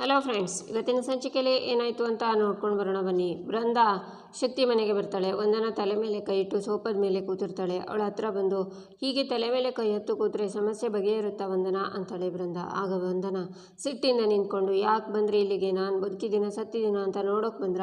Hello friends ಇವತ್ತಿನ ಸಂಚಿಕೆಯಲ್ಲಿ ಏನಾಯಿತು ಅಂತ ನೋಡ್ಕೊಂಡು ಬರೋಣ ಬನ್ನಿ. ಬೃಂದ ಶಕ್ತಿ ಮನೆಗೆ ಬರ್ತಾಳೆ. ಒಂದನ ತಲೆ ಮೇಲೆ ಕೈ ಇಟ್ಟು ಸೋಪದ ಮೇಲೆ ಕೂತಿರ್ತಾಳೆ. ಅವಳ ಹತ್ರ ಬಂದು, ಹೀಗೆ ತಲೆ ಮೇಲೆ ಕೈ ಹತ್ತು ಕೂತ್ರೆ ಸಮಸ್ಯೆ ಬಗೆಹರುತ್ತಾ ವಂದನ? ಅಂತಾಳೆ ಬೃಂದ ಆಗ ವಂದನ ಸಿಟ್ಟಿಂದ ನಿಂತ್ಕೊಂಡು, ಯಾಕೆ ಬಂದ್ರಿ ಇಲ್ಲಿಗೆ? ನಾನು ಬದುಕಿದ್ದೀನ ಸತ್ತಿದ್ದೀನ ಅಂತ ನೋಡೋಕೆ ಬಂದ್ರ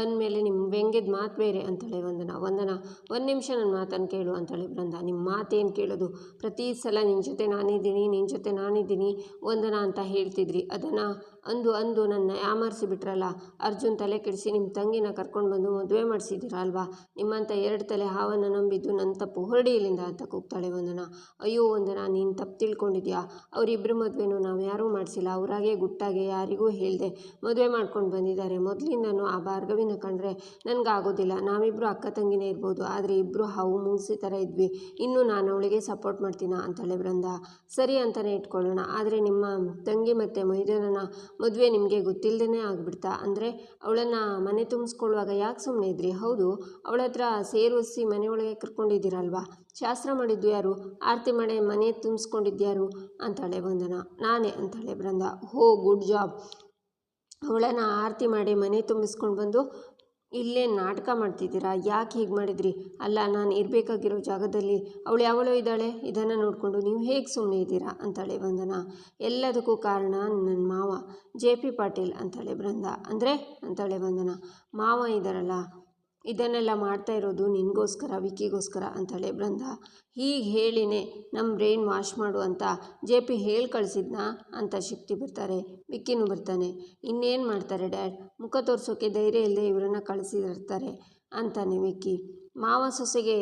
ಒಂದು ಮೇಲೆ ನಿಮ್ಮ ವ್ಯಂಗ್ಯದ ಮಾತು ಬೇರೆ, ಅಂತಾಳೆ ವಂದನ. ವಂದನ, ಒಂದು ನಿಮಿಷ ನನ್ನ ಮಾತನ್ನು ಕೇಳು, ಅಂತಾಳೆ ಬೃಂದ ನಿಮ್ಮ ಮಾತೇನು ಕೇಳೋದು? ಪ್ರತಿ ಸಲ ನಿನ್ನ ಜೊತೆ ನಾನಿದ್ದೀನಿ ನಿನ್ನ ಜೊತೆ ನಾನಿದ್ದೀನಿ, ವಂದನ ಅಂತ ಹೇಳ್ತಿದ್ರಿ. ಅದನ್ನು ಅಂದು ಅಂದು ನನ್ನ ಯಾಮಾರಿಸಿ ಬಿಟ್ರಲ್ಲ ಅರ್ಜುನ್ ತಲೆ ಕೆಡಿಸಿ ನಿಮ್ಮ ತಂಗಿನ ಕರ್ಕೊಂಡು ಬಂದು ಮದುವೆ ಮಾಡಿಸಿದ್ದೀರಾ ಅಲ್ವಾ? ನಿಮ್ಮಂಥ ಎರಡು ತಲೆ ಹಾವನ್ನು ನಂಬಿದ್ದು ನನ್ನ ತಪ್ಪು ಹೊರಡಿ ಇಲ್ಲಿಂದ ಅಂತ ಕೂಗ್ತಾಳೆ ವಂದನ. ಅಯ್ಯೋ ವಂದನ, ನೀನು ತಪ್ಪು ತಿಳ್ಕೊಂಡಿದ್ಯಾ? ಅವರಿಬ್ಬರು ಮದುವೆನೂ ನಾವು ಯಾರೂ ಮಾಡಿಸಿಲ್ಲ. ಅವರಾಗೆ ಗುಟ್ಟಾಗೆ ಯಾರಿಗೂ ಹೇಳಿದೆ ಮದುವೆ ಮಾಡ್ಕೊಂಡು ಬಂದಿದ್ದಾರೆ. ಮೊದಲಿಂದನೂ ಆ ಭಾರ್ಗವಿನ ಕಂಡ್ರೆ ನನಗಾಗೋದಿಲ್ಲ. ನಾವಿಬ್ಬರು ಅಕ್ಕ ತಂಗಿನೇ ಇರ್ಬೋದು. ಆದರೆ ಇಬ್ಬರು ಹಾವು ಮುಂಗ್ಸಿ ಥರ ಇದ್ವಿ. ಇನ್ನು ನಾನು ಅವಳಿಗೆ ಸಪೋರ್ಟ್ ಮಾಡ್ತೀನ? ಅಂತಾಳೆ ಬೃಂದ ಸರಿ ಅಂತಲೇ ಇಟ್ಕೊಳ್ಳೋಣ. ಆದರೆ ನಿಮ್ಮ ತಂಗಿ ಮತ್ತು ಮೈದನನ ಮದುವೆ ನಿಮಗೆ ಗೊತ್ತಿಲ್ಲದೇ ಆಗಿಬಿಡ್ತಾ? ಅಂದರೆ ಅವಳನ್ನು ಮನೆ ತುಂಬಿಸ್ಕೊಳ್ಳುವಾಗ ಯಾಕೆ ಸುಮ್ಮನೆ ಇದ್ರಿ? ಹೌದು, ಅವಳ ಹತ್ರ ಸೇರಿಸಿ ಮನೆಯೊಳಗೆ ಕರ್ಕೊಂಡಿದ್ದೀರಲ್ವಾ? ಶಾಸ್ತ್ರ ಮಾಡಿದ್ದು ಯಾರು? ಆರತಿ ಮಾಡಿ ಮನೆ ತುಂಬಿಸ್ಕೊಂಡಿದ್ಯಾರು ಅಂತಾಳೆ ವಂದನ. ನಾನೇ, ಅಂತಾಳೆ ಬೃಂದ ಹೋ, ಗುಡ್ ಜಾಬ್. ಅವಳನ್ನು ಆರತಿ ಮಾಡಿ ಮನೆ ತುಂಬಿಸ್ಕೊಂಡು ಬಂದು ಇಲ್ಲೇ ನಾಟಕ ಮಾಡ್ತಿದ್ದೀರಾ? ಯಾಕೆ ಹೀಗೆ ಮಾಡಿದ್ರಿ? ಅಲ್ಲ, ನಾನು ಇರಬೇಕಾಗಿರೋ ಜಾಗದಲ್ಲಿ ಅವಳು ಯಾವಳೋ ಇದ್ದಾಳೆ, ಇದನ್ನು ನೋಡಿಕೊಂಡು ನೀವು ಹೇಗೆ ಸುಮ್ಮನೆ ಇದ್ದೀರಾ? ಅಂತಾಳೆ ವಂದನ. ಎಲ್ಲದಕ್ಕೂ ಕಾರಣ ನನ್ನ ಮಾವ. ಜೆ ಪಿ ಪಾಟೀಲ್ ಅಂತಾಳೆ ಬೃಂದ. ಅಂದರೆ? ಅಂತಾಳೆ ವಂದನ. ಮಾವ ಇದ್ದಾರಲ್ಲ ಇದನ್ನೆಲ್ಲ ಮಾಡ್ತಾ ಇರೋದು ನಿನಗೋಸ್ಕರ, ವಿಕ್ಕಿಗೋಸ್ಕರ ಅಂತಾಳೆ ಬೃಂದ ಹೀಗೆ ಹೇಳಿನೇ ನಮ್ಮ ಬ್ರೈನ್ ವಾಶ್ ಮಾಡು ಅಂತ ಜೆ ಪಿ ಹೇಳಿ ಕಳಿಸಿದ್ನ ಅಂತ ಶಕ್ತಿ ಬರ್ತಾರೆ. ವಿಕ್ಕಿನೂ ಬರ್ತಾನೆ. ಇನ್ನೇನು ಮಾಡ್ತಾರೆ ಡ್ಯಾಡ್? ಮುಖ ತೋರಿಸೋಕೆ ಧೈರ್ಯ ಇಲ್ಲದೆ ಇವರನ್ನು ಕಳಿಸಿರ್ತಾರೆ ಅಂತಾನೆ ವಿಕ್ಕಿ. ಮಾವ ಸೊಸೆಗೆ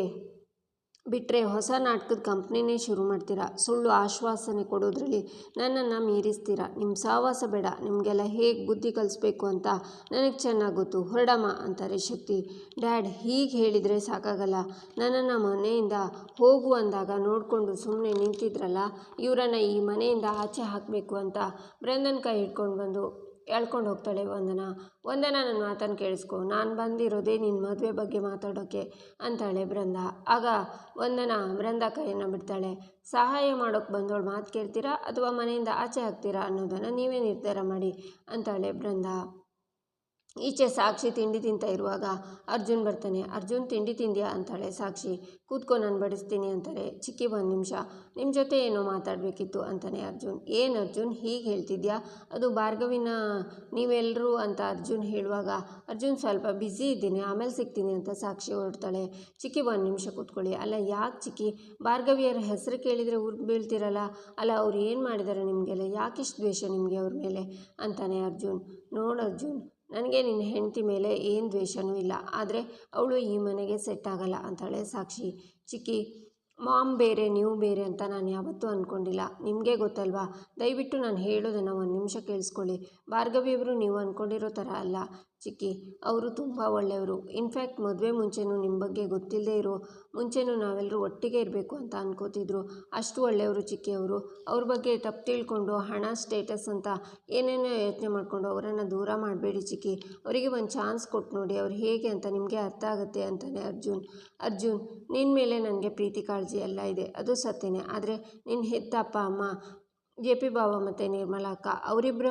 ಬಿಟ್ಟರೆ ಹೊಸ ನಾಟಕದ ಕಂಪ್ನಿನೇ ಶುರು ಮಾಡ್ತೀರಾ? ಸುಳ್ಳು ಆಶ್ವಾಸನೆ ಕೊಡೋದ್ರಲ್ಲಿ ನನ್ನನ್ನು ಮೀರಿಸ್ತೀರಾ? ನಿಮ್ಮ ಸಹವಾಸ ಬೇಡ, ನಿಮಗೆಲ್ಲ ಹೇಗೆ ಬುದ್ಧಿ ಕಲಿಸ್ಬೇಕು ಅಂತ ನನಗೆ ಚೆನ್ನಾಗಿ ಗೊತ್ತು. ಹೊರಡಮ್ಮ ಅಂತಾರೆ ಶಕ್ತಿ. ಡ್ಯಾಡ್, ಹೀಗೆ ಹೇಳಿದರೆ ಸಾಕಾಗಲ್ಲ. ನನ್ನನ್ನು ಮನೆಯಿಂದ ಹೋಗು ಅಂದಾಗ ನೋಡಿಕೊಂಡು ಸುಮ್ಮನೆ ನಿಂತಿದ್ರಲ್ಲ, ಇವರನ್ನು ಈ ಮನೆಯಿಂದ ಆಚೆ ಹಾಕಬೇಕು ಅಂತ ಬ್ರಂದನ್ ಕೈ ಹಿಡ್ಕೊಂಡು ಬಂದು ಎಳ್ಕೊಂಡು ಹೋಗ್ತಾಳೆ ವಂದನ. ವಂದನ, ನನ್ನ ಮಾತನ್ನು ಕೇಳಿಸ್ಕೊ. ನಾನು ಬಂದಿರೋದೇ ನಿನ್ನ ಮದುವೆ ಬಗ್ಗೆ ಮಾತಾಡೋಕ್ಕೆ ಅಂತಾಳೆ ಬೃಂದ ಆಗ ವಂದನ ಬೃಂದ ಕೈಯನ್ನು ಬಿಡ್ತಾಳೆ. ಸಹಾಯ ಮಾಡೋಕೆ ಬಂದವಳು ಮಾತು ಕೇಳ್ತೀರಾ ಅಥವಾ ಮನೆಯಿಂದ ಆಚೆ ಹಾಕ್ತೀರಾ ಅನ್ನೋದನ್ನು ನೀವೇ ನಿರ್ಧಾರ ಮಾಡಿ ಅಂತಾಳೆ ಬೃಂದ ಈಚೆ ಸಾಕ್ಷಿ ತಿಂಡಿ ತಿಂತ ಇರುವಾಗ ಅರ್ಜುನ್ ಬರ್ತಾನೆ, ಅರ್ಜುನ್, ತಿಂಡಿ ತಿಂದ್ಯಾ? ಅಂತಾಳೆ ಸಾಕ್ಷಿ. ಕೂತ್ಕೊ, ನಾನು ಬಡಿಸ್ತೀನಿ ಅಂತಾರೆ ಚಿಕ್ಕಿ, ಒಂದು ನಿಮಿಷ. ನಿಮ್ಮ ಜೊತೆ ಏನೋ ಮಾತಾಡಬೇಕಿತ್ತು ಅಂತಾನೆ ಅರ್ಜುನ್. ಏನು ಅರ್ಜುನ್? ಹೀಗೆ ಹೇಳ್ತಿದ್ಯಾ? ಅದು ಭಾರ್ಗವಿನ ನೀವೆಲ್ಲರೂ ಅಂತ ಅರ್ಜುನ್ ಹೇಳುವಾಗ, ಅರ್ಜುನ್, ಸ್ವಲ್ಪ ಬ್ಯುಸಿ ಇದ್ದೀನಿ, ಆಮೇಲೆ ಸಿಗ್ತೀನಿ ಅಂತ ಸಾಕ್ಷಿ ಹೊರಡ್ತಾಳೆ. ಚಿಕ್ಕಿ, ಒಂದು ನಿಮಿಷ ಕೂತ್ಕೊಳ್ಳಿ. ಅಲ್ಲ, ಯಾಕೆ ಚಿಕ್ಕಿ? ಭಾರ್ಗವಿಯರ ಹೆಸರು ಕೇಳಿದರೆ ಊರು ಬೀಳ್ತಿರಲ್ಲ. ಅಲ್ಲ, ಅವ್ರು ಏನು ಮಾಡಿದ್ದಾರೆ ನಿಮಗೆಲ್ಲ? ಯಾಕೆ ಇಷ್ಟು ದ್ವೇಷ ನಿಮಗೆ ಅವ್ರ ಮೇಲೆ? ಅಂತಾನೆ ಅರ್ಜುನ್. ನೋಡು ಅರ್ಜುನ್ ನನಗೆ ನಿನ್ನ ಹೆಂಡತಿ ಮೇಲೆ ಏನು ದ್ವೇಷವೂ ಇಲ್ಲ. ಆದರೆ ಅವಳು ಈ ಮನೆಗೆ ಸೆಟ್ ಆಗಲ್ಲ ಅಂತಾಳೆ ಸಾಕ್ಷಿ. ಚಿಕ್ಕಿ, ಮಾಮ್ ಬೇರೆ, ನೀವು ಬೇರೆ ಅಂತ ನಾನು ಯಾವತ್ತೂ ಅಂದ್ಕೊಂಡಿಲ್ಲ ನಿಮಗೆ ಗೊತ್ತಲ್ವಾ? ದಯವಿಟ್ಟು ನಾನು ಹೇಳೋದನ್ನು ಒಂದು ನಿಮಿಷ ಕೇಳಿಸ್ಕೊಳ್ಳಿ. ಭಾರ್ಗವಿಯವರು ನೀವು ಅಂದ್ಕೊಂಡಿರೋ ಥರ ಅಲ್ಲ. ಚಿಕ್ಕಿ, ಅವರು ತುಂಬ ಒಳ್ಳೆಯವರು. ಇನ್ಫ್ಯಾಕ್ಟ್ ಮದುವೆ ಮುಂಚೆನೂ ನಿಮ್ಮ ಬಗ್ಗೆ ಗೊತ್ತಿಲ್ಲದೆ ಇರೋ, ಮುಂಚೆನೂ ನಾವೆಲ್ಲರೂ ಒಟ್ಟಿಗೆ ಇರಬೇಕು ಅಂತ ಅನ್ಕೋತಿದ್ರು. ಅಷ್ಟು ಒಳ್ಳೆಯವರು ಚಿಕ್ಕಿ ಅವರು ಅವ್ರ ಬಗ್ಗೆ ತಪ್ಪು ತಿಳ್ಕೊಂಡು, ಹಣ ಸ್ಟೇಟಸ್ ಅಂತ ಏನೇನೋ ಯೋಚನೆ ಮಾಡಿಕೊಂಡು ಅವರನ್ನು ದೂರ ಮಾಡಬೇಡಿ ಚಿಕ್ಕಿ. ಅವರಿಗೆ ಒಂದು ಚಾನ್ಸ್ ಕೊಟ್ಟು ನೋಡಿ, ಅವ್ರು ಹೇಗೆ ಅಂತ ನಿಮಗೆ ಅರ್ಥ ಆಗುತ್ತೆ ಅಂತಾನೆ ಅರ್ಜುನ್. ಅರ್ಜುನ್ ನಿನ್ನ ಮೇಲೆ ನನಗೆ ಪ್ರೀತಿ ಕಾಳಜಿ ಎಲ್ಲ ಇದೆ. ಅದು ಸತ್ಯನೇ. ಆದರೆ ನಿನ್ನ ಹೆತ್ತಪ್ಪ, ಅಮ್ಮ, ಜೆ ಪಿ ಬಾಬಾ ಮತ್ತು ನಿರ್ಮಲಾ ಅಕ್ಕ ಅವರಿಬ್ಬರ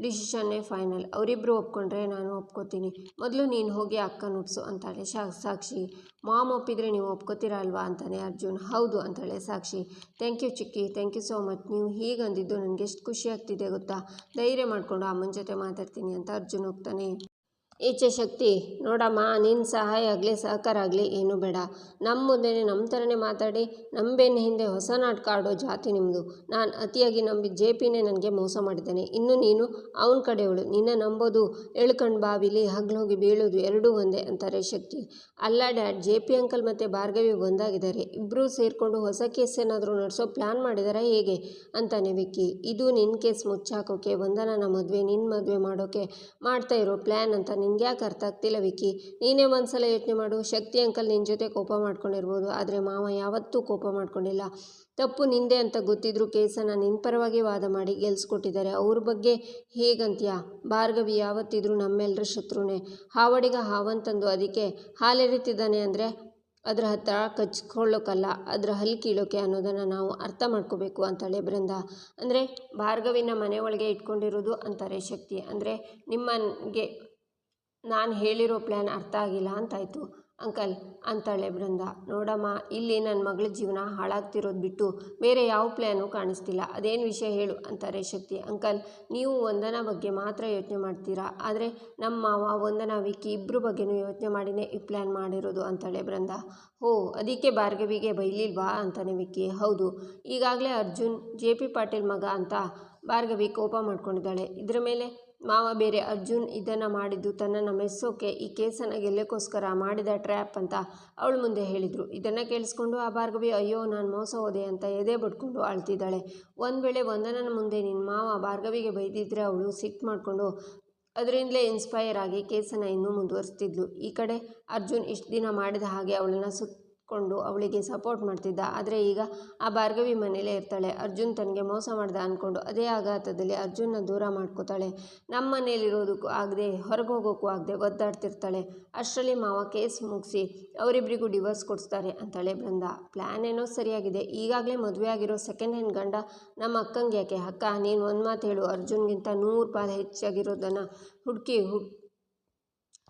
ಡಿಸಿಷನ್ನೇ ಫೈನಲ್. ಅವರಿಬ್ಬರು ಒಪ್ಕೊಂಡ್ರೆ ನಾನು ಒಪ್ಕೋತೀನಿ. ಮೊದಲು ನೀನು ಹೋಗಿ ಅಕ್ಕ ನುಡ್ಸು ಅಂತಾಳೆ ಶಾ, ಸಾಕ್ಷಿ. ಮಾಮ್ ಒಪ್ಪಿದರೆ ನೀವು ಒಪ್ಕೋತೀರಾ ಅಲ್ವಾ ಅಂತಾನೆ ಅರ್ಜುನ್. ಹೌದು ಅಂತಾಳೆ Sakshi. Thank you chikki, thank you so much. ನೀವು ಹೀಗೆ ಅಂದಿದ್ದು ನನಗೆ ಎಷ್ಟು ಖುಷಿ ಆಗ್ತಿದೆ ಗೊತ್ತಾ? ಧೈರ್ಯ ಮಾಡಿಕೊಂಡು ಅಮ್ಮನ ಜೊತೆ ಮಾತಾಡ್ತೀನಿ ಅಂತ ಅರ್ಜುನ್ ಹೋಗ್ತಾನೆ ಈಚೆ ಶಕ್ತಿ. ನೋಡಮ್ಮ ನಿನ್ನ ಸಹಾಯ ಆಗಲಿ, ಸಹಕಾರ ಆಗಲಿ ಏನೂ ಬೇಡ. ನಮ್ಮ ಮುಂದೆ ನಮ್ಮ ಥರನೇ ಮಾತಾಡಿ ನಂಬೇನ ಹಿಂದೆ ಹೊಸ ನಾಟಕ ಆಡೋ ಜಾತಿ ನಿಮ್ಮದು ನಾನು ಅತಿಯಾಗಿ ನಂಬಿ ಜೆ ಪಿನೇ ನನಗೆ ಮೋಸ ಮಾಡಿದ್ದಾನೆ. ಇನ್ನು ನೀನು ಅವನ ಕಡೆಯವಳು ನಿನ್ನ ನಂಬೋದು. ಎಳ್ಕಂಡು ಬಾವಿಲಿ ಹಗ್ಲೋಗಿ ಬೀಳೋದು ಎರಡೂ ಒಂದೇ ಅಂತಾರೆ ಶಕ್ತಿ. ಅಲ್ಲ ಡ್ಯಾಡ್, ಜೆ ಪಿ ಅಂಕಲ್ ಮತ್ತು ಭಾರ್ಗವಿ ಒಂದಾಗಿದ್ದಾರೆ. ಇಬ್ಬರೂ ಸೇರಿಕೊಂಡು ಹೊಸ ಕೇಸ್ ಏನಾದರೂ ನಡೆಸೋ ಪ್ಲ್ಯಾನ್ ಮಾಡಿದಾರಾ ಹೇಗೆ? ಅಂತಾನೆ ವಿಕ್ಕಿ. ಇದು ನಿನ್ನ ಕೇಸ್ ಮುಚ್ಚಾಕೋಕೆ ಒಂದನ ಮದುವೆ ನಿನ್ನ ಮದುವೆ ಮಾಡೋಕೆ ಮಾಡ್ತಾ ಇರೋ ಪ್ಲ್ಯಾನ್ ಅಂತ ನಿನ್ಗೆ ಯಾಕೆ ಅರ್ಥ ಆಗ್ತಿಲ್ಲ ವಿಕ್ಕಿ? ನೀನೇ ಒಂದ್ಸಲ ಯೋಚನೆ ಮಾಡು. ಶಕ್ತಿ ಅಂಕಲ್ ನಿನ್ನ ಜೊತೆ ಕೋಪ ಮಾಡ್ಕೊಂಡಿರ್ಬೋದು. ಆದರೆ ಮಾವ ಯಾವತ್ತೂ ಕೋಪ ಮಾಡ್ಕೊಂಡಿಲ್ಲ. ತಪ್ಪು ನಿಂದೆ ಅಂತ ಗೊತ್ತಿದ್ರು ಕೇಸನ್ನು ನಿನ್ನ ಪರವಾಗಿ ವಾದ ಮಾಡಿ ಗೆಲ್ಸ್ಕೊಟ್ಟಿದ್ದಾರೆ. ಅವ್ರ ಬಗ್ಗೆ ಹೇಗಂತ್ಯಾ? ಭಾರ್ಗವಿ ಯಾವತ್ತಿದ್ರೂ ನಮ್ಮೆಲ್ಲರ ಶತ್ರುನೇ. ಹಾವಡಿಗ ಹಾವಂತಂದು ಅದಕ್ಕೆ ಹಾಲೆರಿತಿದ್ದಾನೆ ಅಂದರೆ ಅದರ ಹತ್ರ ಕಚ್ಕೊಳ್ಳೋಕ್ಕಲ್ಲ ಅದರ ಹಲ್ ಕೀಳೋಕೆ ಅನ್ನೋದನ್ನು ನಾವು ಅರ್ಥ ಮಾಡ್ಕೋಬೇಕು ಅಂತಾಳೆ ಬೃಂದ. ಅಂದರೆ ಭಾರ್ಗವಿನ ಮನೆ ಒಳಗೆ ಇಟ್ಕೊಂಡಿರೋದು ಅಂತಾರೆ ಶಕ್ತಿ. ಅಂದರೆ ನಿಮ್ಮನಿಗೆ ನಾನು ಹೇಳಿರೋ ಪ್ಲ್ಯಾನ್ ಅರ್ಥ ಆಗಿಲ್ಲ ಅಂತಾಯಿತು. ಅಂಕಲ್, ಅಂತಾಳೆ ಬೃಂದ. ನೋಡಮ್ಮ, ಇಲ್ಲಿ ನನ್ನ ಮಗಳ ಜೀವನ ಹಾಳಾಗ್ತಿರೋದು ಬಿಟ್ಟು ಬೇರೆ ಯಾವ ಪ್ಲ್ಯಾನು ಕಾಣಿಸ್ತಿಲ್ಲ. ಅದೇನು ವಿಷಯ ಹೇಳು, ಅಂತಾರೆ ಶಕ್ತಿ. ಅಂಕಲ್, ನೀವು ವಂದನ ಬಗ್ಗೆ ಮಾತ್ರ ಯೋಚನೆ ಮಾಡ್ತೀರಾ? ಆದರೆ ನಮ್ಮ ಮಾವ ವಂದನ ವಿಕ್ಕಿ ಇಬ್ಬರು ಬಗ್ಗೆನೂ ಯೋಚನೆ ಮಾಡಿನೇ ಈ ಪ್ಲ್ಯಾನ್ ಮಾಡಿರೋದು, ಅಂತಾಳೆ ಬೃಂದ. ಓ ಅದಕ್ಕೆ ಭಾರ್ಗವಿಗೆ ಬೈಲಿಲ್ವಾ? ಅಂತಾನೆ ವಿಕ್ಕಿ. ಹೌದು. ಈಗಾಗಲೇ ಅರ್ಜುನ್, ಜೆ ಪಿ ಪಾಟೀಲ್ ಮಗ ಅಂತ ಭಾರ್ಗವಿ ಕೋಪ ಮಾಡ್ಕೊಂಡಿದ್ದಾಳೆ. ಇದರ ಮೇಲೆ ಮಾವ ಬೇರೆ ಅರ್ಜುನ್ ಇದನ್ನು ಮಾಡಿದ್ದು, ತನ್ನನ್ನು ಮೆಚ್ಚೋಕೆ ಈ ಕೇಸನ್ನು ಗೆಲ್ಲಕ್ಕೋಸ್ಕರ ಮಾಡಿದ ಟ್ರ್ಯಾಪ್ ಅಂತ ಅವಳು ಮುಂದೆ ಹೇಳಿದರು. ಇದನ್ನು ಕೇಳಿಸ್ಕೊಂಡು ಆ ಭಾರ್ಗವಿ, ಅಯ್ಯೋ, ನಾನು ಮೋಸ ಹೋದೆ ಅಂತ ಎದೆ ಬಡ್ಕೊಂಡು ಅಳ್ತಿದ್ದಾಳೆ. ಒಂದು ವೇಳೆ ವಂದನನ ಮುಂದೆ ನಿನ್ನ ಮಾವ ಭಾರ್ಗವಿಗೆ ಬೈದಿದ್ರೆ ಅವಳು ಸಿಟ್ಟು ಮಾಡಿಕೊಂಡು ಅದರಿಂದಲೇ ಇನ್ಸ್ಪೈರ್ ಆಗಿ ಕೇಸನ್ನು ಇನ್ನೂ ಮುಂದುವರಿಸ್ತಿದ್ಲು. ಈ ಕಡೆ ಅರ್ಜುನ್ ಇಷ್ಟು ದಿನ ಮಾಡಿದ ಹಾಗೆ ಅವಳನ್ನು ಸುತ್ತಕೊಂಡು ಅವಳಿಗೆ ಸಪೋರ್ಟ್ ಮಾಡ್ತಿದ್ದ. ಆದರೆ ಈಗ ಆ ಭಾರ್ಗವಿ ಮನೇಲೇ ಇರ್ತಾಳೆ. ಅರ್ಜುನ್ ತನಗೆ ಮೋಸ ಮಾಡ್ದೆ ಅಂದ್ಕೊಂಡು ಅದೇ ಆಘಾತದಲ್ಲಿ ಅರ್ಜುನ್ನ ದೂರ ಮಾಡ್ಕೋತಾಳೆ. ನಮ್ಮ ಮನೇಲಿರೋದಕ್ಕೂ ಆಗದೆ ಹೊರಗೆ ಹೋಗೋಕ್ಕೂ ಆಗದೆ ಒದ್ದಾಡ್ತಿರ್ತಾಳೆ. ಅಷ್ಟರಲ್ಲಿ ಮಾವ ಕೇಸ್ ಮುಗಿಸಿ ಅವರಿಬ್ಬರಿಗೂ ಡಿವೋರ್ಸ್ ಕೊಡಿಸ್ತಾರೆ ಅಂತಾಳೆ ಬೃಂದ. ಪ್ಲ್ಯಾನ್ ಏನೋ ಸರಿಯಾಗಿದೆ. ಈಗಾಗಲೇ ಮದುವೆ ಆಗಿರೋ ಸೆಕೆಂಡ್ ಹ್ಯಾಂಡ್ ಗಂಡ ನಮ್ಮ ಅಕ್ಕಂಗೆ ಯಾಕೆ? ಅಕ್ಕ, ನೀನು ಒಂದು ಮಾತು ಹೇಳು. ಅರ್ಜುನ್ಗಿಂತ ನೂರು ಪಾಲು ಹೆಚ್ಚಾಗಿರೋದನ್ನು ಹುಡುಕಿ ಹುಡ್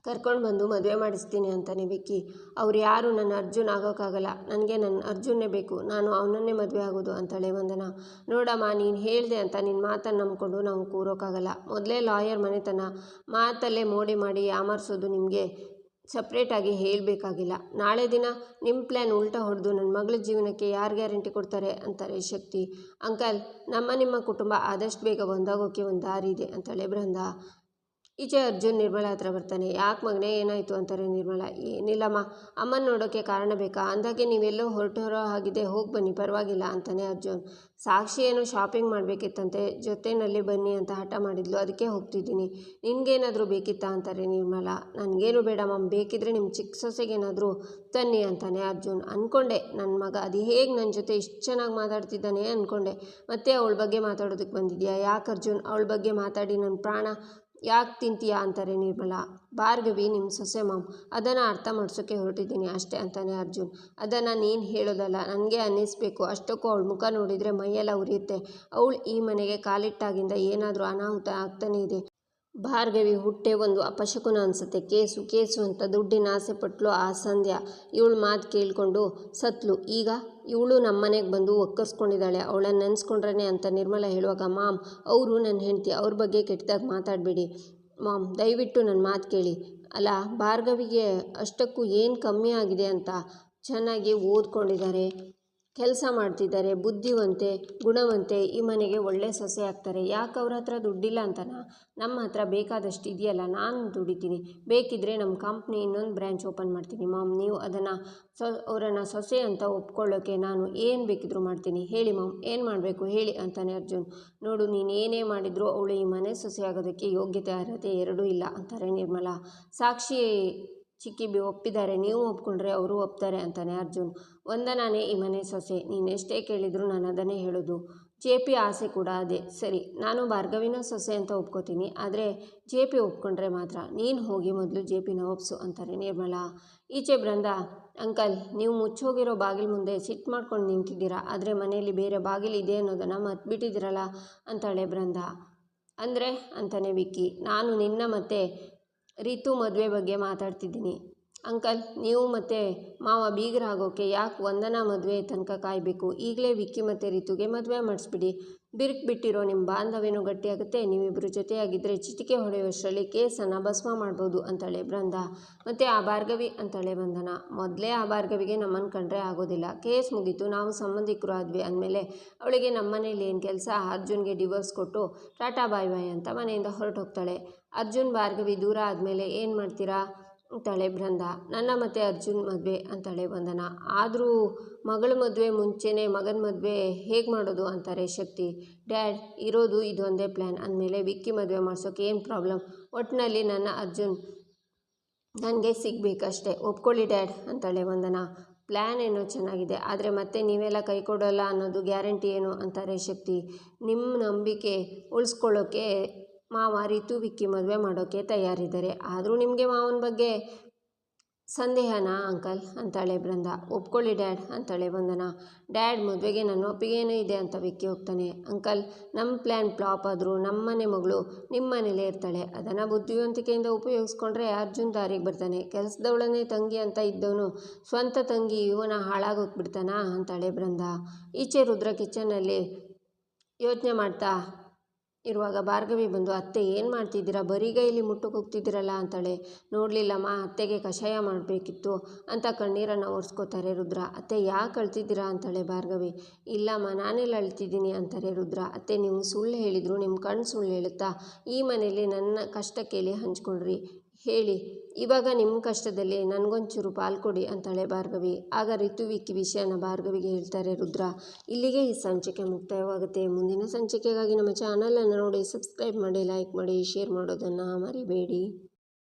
ಕರ್ಕೊಂಡು ಬಂದು ಮದುವೆ ಮಾಡಿಸ್ತೀನಿ ಅಂತಾನೆ ವಿಕ್ಕಿ. ಅವ್ರು ಯಾರು? ನನ್ನ ಅರ್ಜುನ್ ಆಗೋಕ್ಕಾಗಲ್ಲ. ನನಗೆ ನನ್ನ ಅರ್ಜುನ್ನೇ ಬೇಕು. ನಾನು ಅವನನ್ನೇ ಮದುವೆ ಆಗೋದು ಅಂತಾಳೆ ವಂದನ. ನೋಡಮ್ಮ, ನೀನು ಹೇಳಿದೆ ಅಂತ ನಿನ್ನ ಮಾತನ್ನು ನಂಬಿಕೊಂಡು ನಾವು ಕೂರೋಕ್ಕಾಗಲ್ಲ. ಮೊದಲೇ ಲಾಯರ್ ಮನೆತನ. ಮಾತಲ್ಲೇ ಮೋಡಿ ಮಾಡಿ ಯಾಮಾರಿಸೋದು ನಿಮಗೆ ಸಪ್ರೇಟಾಗಿ ಹೇಳಬೇಕಾಗಿಲ್ಲ. ನಾಳೆ ದಿನ ನಿಮ್ಮ ಪ್ಲ್ಯಾನ್ ಉಲ್ಟಾ ಹೊಡೆದು ನನ್ನ ಮಗಳ ಜೀವನಕ್ಕೆ ಯಾರು ಗ್ಯಾರಂಟಿ ಕೊಡ್ತಾರೆ? ಅಂತಾರೆ ಶಕ್ತಿ. ಅಂಕಲ್, ನಮ್ಮ ನಿಮ್ಮ ಕುಟುಂಬ ಆದಷ್ಟು ಬೇಗ ಒಂದಾಗೋಕ್ಕೆ ಒಂದು ದಾರಿ ಇದೆ, ಅಂತಾಳೆ ಬೃಂದ. ಈಚೆ ಅರ್ಜುನ್ ನಿರ್ಮಲ ಹತ್ರ ಬರ್ತಾನೆ. ಯಾಕೆ ಮಗನೇ ಏನಾಯಿತು ಅಂತಾರೆ ನಿರ್ಮಲ. ಏನಿಲ್ಲಮ್ಮ ಅಮ್ಮನ ನೋಡೋಕ್ಕೆ ಕಾರಣ ಬೇಕಾ? ಅಂದಾಗೆ ನೀವೆಲ್ಲೋ ಹೊರಟೋರೋ ಆಗಿದೆ ಹೋಗಿ ಬನ್ನಿ, ಪರವಾಗಿಲ್ಲ ಅಂತಾನೆ ಅರ್ಜುನ್. ಸಾಕ್ಷಿ ಏನೋ ಶಾಪಿಂಗ್ ಮಾಡಬೇಕಿತ್ತಂತೆ ಜೊತೆಯಲ್ಲಿ ಬನ್ನಿ ಅಂತ ಹಠ ಮಾಡಿದ್ಲು. ಅದಕ್ಕೆ ಹೋಗ್ತಿದ್ದೀನಿ. ನಿನಗೇನಾದರೂ ಬೇಕಿತ್ತಾ ಅಂತಾರೆ ನಿರ್ಮಲ. ನನಗೇನು ಬೇಡ ಮಮ್ಮ ಬೇಕಿದ್ರೆ ನಿಮ್ಮ ಚಿಕ್ಕ ಸೊಸೆಗೇನಾದರೂ ತನ್ನಿ ಅಂತಾನೆ ಅರ್ಜುನ್. ಅಂದ್ಕೊಂಡೆ ನನ್ನ ಮಗ ಅದು ಹೇಗೆ ನನ್ನ ಜೊತೆ ಇಷ್ಟು ಚೆನ್ನಾಗಿ ಮಾತಾಡ್ತಿದ್ದಾನೆ ಅಂದ್ಕೊಂಡೆ ಮತ್ತೆ ಅವಳ ಬಗ್ಗೆ ಮಾತಾಡೋದಕ್ಕೆ ಬಂದಿದ್ಯಾ? ಯಾಕೆ ಅರ್ಜುನ್? ಅವಳ ಬಗ್ಗೆ ಮಾತಾಡಿ ನನ್ನ ಪ್ರಾಣ ಯಾಕೆ ತಿಂತೀಯಾ ಅಂತಾರೆ ನಿರ್ಮಲಾ. ಭಾರ್ಗವಿ ನಿಮ್ಮ ಸೊಸೆ ಮಾಮ್, ಅದನ್ನು ಅರ್ಥ ಮಾಡಿಸೋಕ್ಕೆ ಹೊರಟಿದ್ದೀನಿ ಅಷ್ಟೇ ಅಂತಾನೆ ಅರ್ಜುನ್. ಅದನ್ನು ನೀನು ಹೇಳೋದಲ್ಲ, ನನಗೆ ಅನ್ನಿಸ್ಬೇಕು. ಅಷ್ಟಕ್ಕೂ ಅವಳ ಮುಖ ನೋಡಿದರೆ ಮೈಯೆಲ್ಲ ಉರಿಯುತ್ತೆ. ಅವಳು ಈ ಮನೆಗೆ ಕಾಲಿಟ್ಟಾಗಿಂದ ಏನಾದರೂ ಅನಾಹುತ ಆಗ್ತಾನೇ ಇದೆ. ಭಾರ್ಗವಿ ಹುಟ್ಟೆ ಒಂದು ಅಪಶಕುನ ಅನಿಸುತ್ತೆ. ಕೇಸು ಕೇಸು ಅಂತ ದುಡ್ಡಿನ ಆಸೆ ಪಟ್ಲು ಆ ಸಂಧ್ಯಾ. ಇವಳು ಮಾತು ಕೇಳಿಕೊಂಡು, ಸತ್ಲು, ಈಗ ಇವಳು ನಮ್ಮ ಮನೆಗೆ ಬಂದು ಒಕ್ಕರ್ಸ್ಕೊಂಡಿದ್ದಾಳೆ ಅವಳನ್ನು ನೆನೆಸ್ಕೊಂಡ್ರೆ ಅಂತ ನಿರ್ಮಲ ಹೇಳುವಾಗ, ಮಾಮ್, ಅವರು ನನ್ನ ಹೆಂಡತಿ, ಅವ್ರ ಬಗ್ಗೆ ಕೆಟ್ಟದಾಗಿ ಮಾತಾಡಬೇಡಿ. ಮಾಮ್, ದಯವಿಟ್ಟು ನನ್ನ ಮಾತು ಕೇಳಿ. ಅಲ್ಲ, ಭಾರ್ಗವಿಗೆ ಅಷ್ಟಕ್ಕೂ ಏನು ಕಮ್ಮಿ ಆಗಿದೆ ಅಂತ ಚೆನ್ನಾಗಿ ಓದ್ಕೊಂಡಿದ್ದಾರೆ. ಕೆಲಸ ಮಾಡ್ತಿದ್ದಾರೆ, ಬುದ್ಧಿವಂತೆ, ಗುಣವಂತೆ ಈ ಮನೆಗೆ ಒಳ್ಳೆ ಸೊಸೆ ಆಗ್ತಾರೆ. ಯಾಕೆ ಅವ್ರ ಹತ್ರ ದುಡ್ಡಿಲ್ಲ ಅಂತನಾ? ನಮ್ಮ ಹತ್ರ ಬೇಕಾದಷ್ಟು ಇದೆಯಲ್ಲ, ನಾನು ದುಡಿತೀನಿ. ಬೇಕಿದ್ದರೆ ನಮ್ಮ ಕಂಪ್ನಿ ಇನ್ನೊಂದು ಬ್ರ್ಯಾಂಚ್ ಓಪನ್ ಮಾಡ್ತೀನಿ. ಮಾಮ್, ನೀವು ಅದನ್ನು ಸೊ, ಅವರನ್ನು ಸೊಸೆ ಅಂತ ಒಪ್ಕೊಳ್ಳೋಕ್ಕೆ ನಾನು ಏನು ಬೇಕಿದ್ರೂ ಮಾಡ್ತೀನಿ. ಹೇಳಿ ಮಾಮ್, ಏನು ಮಾಡಬೇಕು? ಹೇಳಿ ಅಂತಾನೆ ಅರ್ಜುನ್. ನೋಡು, ನೀನು ಏನೇ ಮಾಡಿದರೂ ಅವಳು ಈ ಮನೆ ಸೊಸೆ ಆಗೋದಕ್ಕೆ ಯೋಗ್ಯತೆ, ಅರ್ಹತೆ ಎರಡೂ ಇಲ್ಲ ಅಂತಾರೆ ನಿರ್ಮಲಾ. ಸಾಕ್ಷಿ ಚಿಕ್ಕಿ ಬಿ ಒಪ್ಪಿದ್ದಾರೆ, ನೀವು ಒಪ್ಕೊಂಡ್ರೆ ಅವರು ಒಪ್ತಾರೆ ಅಂತಾನೆ ಅರ್ಜುನ್. ವಂದನಾನೇ ಈ ಮನೆ ಸೊಸೆ, ನೀನು ಎಷ್ಟೇ ಕೇಳಿದರೂ ನಾನು ಅದನ್ನೇ ಹೇಳೋದು. ಜೆ ಪಿ ಆಸೆ ಕೂಡ ಅದೇ. ಸರಿ, ನಾನು ಭಾರ್ಗವಿನ ಸೊಸೆ ಅಂತ ಒಪ್ಕೋತೀನಿ. ಆದರೆ ಜೆ ಪಿ ಒಪ್ಕೊಂಡ್ರೆ ಮಾತ್ರ ನೀನು ಹೋಗಿ ಮೊದಲು ಜೆ ಪಿನ ಒಪ್ಸು, ಅಂತಾರೆ ನಿರ್ಮಲಾ. ಈಚೆ ಬೃಂದ, ಅಂಕಲ್, ನೀವು ಮುಚ್ಚೋಗಿರೋ ಬಾಗಿಲು ಮುಂದೆ ಸಿಟ್ಟು ಮಾಡ್ಕೊಂಡು ನಿಂತಿದ್ದೀರಾ? ಆದರೆ ಮನೆಯಲ್ಲಿ ಬೇರೆ ಬಾಗಿಲು ಇದೆ ಅನ್ನೋದನ್ನು ಮತ್ಬಿಟ್ಟಿದ್ದೀರಲ್ಲ? ಅಂತಾಳೆ ಬೃಂದ. ಅಂದರೆ? ಅಂತಾನೆ ವಿಕ್ಕಿ. ನಾನು ನಿನ್ನ ಮತ್ತೆ ರಿತು ಮದುವೆ ಬಗ್ಗೆ ಮಾತಾಡ್ತಿದ್ದೀನಿ. ಅಂಕಲ್, ನೀವು ಮತ್ತು ಮಾವ ಬೀಗರಾಗೋಕೆ ಯಾಕೆ ವಂದನಾ ಮದುವೆ ತನಕ ಕಾಯಬೇಕು? ಈಗಲೇ ವಿಕ್ಕಿ ಮತ್ತು ರಿತುಗೆ ಮದುವೆ ಮಾಡಿಸ್ಬಿಡಿ. ಬಿರುಕು ಬಿಟ್ಟಿರೋ ನಿಮ್ಮ ಬಾಂಧವ್ಯನೂ ಗಟ್ಟಿಯಾಗುತ್ತೆ. ನೀವಿಬ್ಬರು ಜೊತೆಯಾಗಿದ್ದರೆ ಚಿಟಿಕೆ ಹೊಡೆಯುವಷ್ಟರಲ್ಲಿ ಕೇಸನ್ನು ಭಸ್ಮ ಮಾಡ್ಬೋದು ಅಂತಾಳೆ ಬೃಂದ. ಮತ್ತು ಆ ಭಾರ್ಗವಿ ಅಂತಾಳೆ ಬಂಧನ. ಮೊದಲೇ ಆ ಭಾರ್ಗವಿಗೆ ನಮ್ಮನ್ನು ಕಂಡ್ರೆ ಆಗೋದಿಲ್ಲ. ಕೇಸ್ ಮುಗೀತು, ನಾವು ಸಂಬಂಧಿಕರು ಆದ್ವಿ ಅಂದಮೇಲೆ ಅವಳಿಗೆ ನಮ್ಮ ಮನೇಲಿ ಏನು ಕೆಲಸ? ಅರ್ಜುನ್ಗೆ ಡಿವೋರ್ಸ್ ಕೊಟ್ಟು ಟಾಟಾ ಬಾಯ್ ಬಾಯ್ ಅಂತ ಮನೆಯಿಂದ ಹೊರಟು ಹೋಗ್ತಾಳೆ ಅರ್ಜುನ್, ಭಾರ್ಗವಿ ದೂರ ಆದಮೇಲೆ ಏನು ಮಾಡ್ತೀರಾ? ಅಂತಾಳೆ ಬೃಂದ, ನನ್ನ ಮತ್ತು ಅರ್ಜುನ್ ಮದುವೆ ಅಂತಾಳೆ ವಂದನ ಆದರೂ ಮಗಳ ಮದುವೆ ಮುಂಚೆನೇ ಮಗನ ಮದುವೆ ಹೇಗೆ ಮಾಡೋದು ಅಂತಾರೆ ಶಕ್ತಿ. ಡ್ಯಾಡ್, ಇರೋದು ಇದೊಂದೇ ಪ್ಲ್ಯಾನ್ ಅಂದಮೇಲೆ ವಿಕ್ಕಿ ಮದುವೆ ಮಾಡ್ಸೋಕೆ ಏನು ಪ್ರಾಬ್ಲಮ್? ಒಟ್ಟಿನಲ್ಲಿ ನನ್ನ ಅರ್ಜುನ್ ನನಗೆ ಸಿಗಬೇಕಷ್ಟೇ. ಒಪ್ಕೊಳ್ಳಿ ಡ್ಯಾಡ್ ಅಂತಾಳೆ ವಂದನ ಪ್ಲ್ಯಾನ್ ಏನೋ ಚೆನ್ನಾಗಿದೆ. ಆದರೆ ಮತ್ತೆ ನೀವೆಲ್ಲ ಕೈ ಕೊಡೋಲ್ಲ ಅನ್ನೋದು ಗ್ಯಾರಂಟಿ ಏನು? ಅಂತಾರೆ ಶಕ್ತಿ. ನಿಮ್ಮ ನಂಬಿಕೆ ಉಳಿಸ್ಕೊಳ್ಳೋಕ್ಕೆ ಮಾವ ರೀತು ವಿಕ್ಕಿ ಮದುವೆ ಮಾಡೋಕ್ಕೆ ತಯಾರಿದ್ದಾರೆ. ಆದರೂ ನಿಮಗೆ ಮಾವನ ಬಗ್ಗೆ ಸಂದೇಹನಾ ಅಂಕಲ್? ಅಂತಾಳೆ ಬೃಂದ. ಒಪ್ಕೊಳ್ಳಿ ಡ್ಯಾಡ್, ಅಂತಾಳೆ ವಂದನಾ ಡ್ಯಾಡ್, ಮದುವೆಗೆ ನನ್ನ ಒಪ್ಪಿಗೆನೂ ಇದೆ ಅಂತ ವಿಕ್ಕಿ ಹೋಗ್ತಾನೆ. ಅಂಕಲ್ ನಮ್ಮ ಪ್ಲ್ಯಾನ್ ಫ್ಲಾಪ್ ಆದರೂ ನಮ್ಮನೆ ಮಗಳು ನಿಮ್ಮ ಮನೇಲೇ ಇರ್ತಾಳೆ. ಅದನ್ನು ಬುದ್ಧಿವಂತಿಕೆಯಿಂದ ಉಪಯೋಗಿಸ್ಕೊಂಡ್ರೆ ಅರ್ಜುನ್ ದಾರಿಗೆ ಬರ್ತಾನೆ. ಕೆಲಸದವಳನ್ನೇ ತಂಗಿ ಅಂತ ಇದ್ದವನು ಸ್ವಂತ ತಂಗಿ ಇವನ ಹಾಳಾಗೋಗ್ಬಿಡ್ತಾನಾ? ಅಂತಾಳೆ ಬೃಂದ. ಈಚೆ ರುದ್ರ ಕಿಚನಲ್ಲಿ ಯೋಚನೆ ಮಾಡ್ತಾ ಇರುವಾಗ ಭಾರ್ಗವಿ ಬಂದು, ಅತ್ತೆ, ಏನು ಮಾಡ್ತಿದ್ದೀರಾ? ಬರಿಗೈಲಿ ಮುಟ್ಟಕ್ಕೆ ಹೋಗ್ತಿದ್ದೀರಲ್ಲ ಅಂತಾಳೆ. ನೋಡಲಿಲ್ಲಮ್ಮ, ಅತ್ತೆಗೆ ಕಷಾಯ ಮಾಡಬೇಕಿತ್ತು ಅಂತ ಕಣ್ಣೀರನ್ನು ಒರೆಸ್ಕೋತಾರೆ ರುದ್ರ. ಅತ್ತೆ, ಯಾಕೆ ಅಳ್ತಿದ್ದೀರಾ? ಅಂತಾಳೆ ಭಾರ್ಗವಿ. ಇಲ್ಲಮ್ಮ, ನಾನೆಲ್ಲ ಅಳ್ತಿದ್ದೀನಿ ಅಂತಾರೆ ರುದ್ರ. ಅತ್ತೆ, ನೀವು ಸುಳ್ಳು ಹೇಳಿದ್ರು ನಿಮ್ಮ ಕಣ್ಣು ಸುಳ್ಳು ಹೇಳುತ್ತಾ? ಈ ಮನೆಯಲ್ಲಿ ನನ್ನ ಕಷ್ಟ ಕೇಳಿ ಹಂಚ್ಕೊಳ್ರಿ. ಹೇಳಿ, ಇವಾಗ ನಿಮ್ಮ ಕಷ್ಟದಲ್ಲಿ ನನಗೊಂಚೂರು ಪಾಲು ಕೊಡಿ ಅಂತಾಳೆ ಭಾರ್ಗವಿ. ಆಗ ಋತುವಿಕ್ಕಿ ವಿಷಯನ ಭಾರ್ಗವಿಗೆ ಹೇಳ್ತಾರೆ, ರುದ್ರ, ಇಲ್ಲಿಗೆ ಈ ಸಂಚಿಕೆ ಮುಕ್ತಾಯವಾಗುತ್ತೆ. ಮುಂದಿನ ಸಂಚಿಕೆಗಾಗಿ ನಮ್ಮ ಚಾನಲನ್ನು ನೋಡಿ ಸಬ್ಸ್ಕ್ರೈಬ್ ಮಾಡಿ ಲೈಕ್ ಮಾಡಿ ಶೇರ್ ಮಾಡೋದನ್ನು ಮರಿಬೇಡಿ.